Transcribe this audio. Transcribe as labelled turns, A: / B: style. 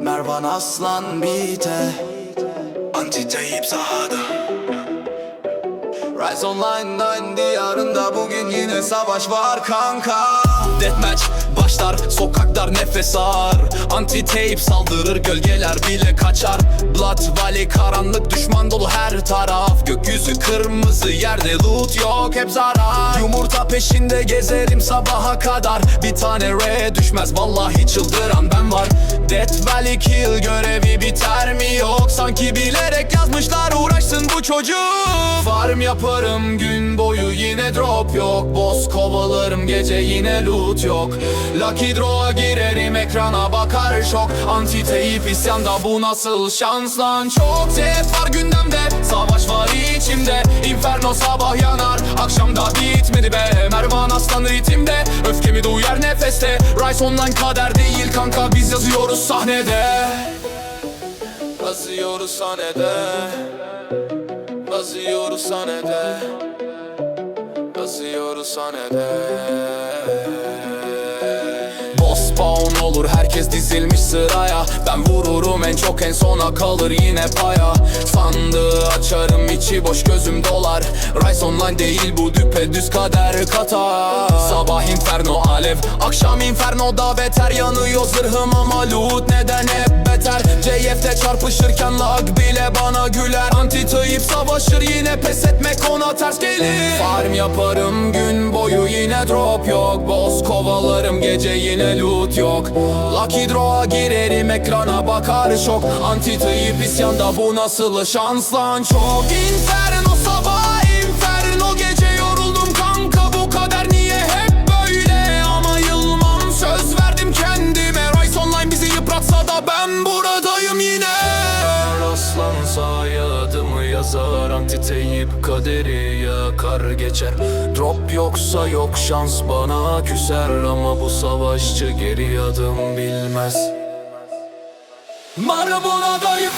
A: Mervan Aslan Bite. Antiteyip sahada. Rise Online'dan diyarında bugün yine savaş var kanka
B: Deathmatch. Başlar sokaklar nefes ağır. Anti-tape saldırır gölgeler bile kaçar. Blood Valley karanlık düşman dolu her taraf. Gökyüzü kırmızı yerde loot yok hep zarar. Yumurta peşinde gezerim sabaha kadar. Bir tane re düşmez vallahi çıldıran ben var. Death Valley kill görevi biter mi yok? Sanki bilerek yazmışlar uğraşsın bu çocuk. Farm yaparım gün boyu yine drop yok. Boss kovalarım gece yine loot yok. Lucky Draw'a girerim ekrana bakar şok. Anti-tape isyanda bu nasıl şans lan? Çok zevk var gündemde Savaş var içimde. Inferno sabah yanar Akşamda bitmedi be. Mervan aslan ritimde Öfkemi duyar nefeste. Rise online kader değil kanka Biz yazıyoruz sahnede. Yazıyoruz sahnede. Yazıyoruz sahnede Boss spawn olur herkes dizilmiş sıraya. Ben vururum en çok en sona kalır yine paya. Sandığı açarım içi boş gözüm dolar. Rise online değil bu düpedüz kader kata Sabah inferno alev Akşam infernoda beter yanıyor zırhım ama loot neden hep beter? CF'de çarpışırken lag bile bana güler Tayip savaşır yine pes etmek ona ters gelir. Farm yaparım gün boyu yine drop yok. Boss kovalarım gece yine loot yok. Lucky Draw'a girerim ekrana bakar şok. Anti tayip isyanda bu nasıl şans lan çok Inferno Sahaya adımı yazar Antiteyip kaderi yakar geçer. Drop yoksa yok şans bana küser Ama bu savaşçı geri adım bilmez. Marabona'dayım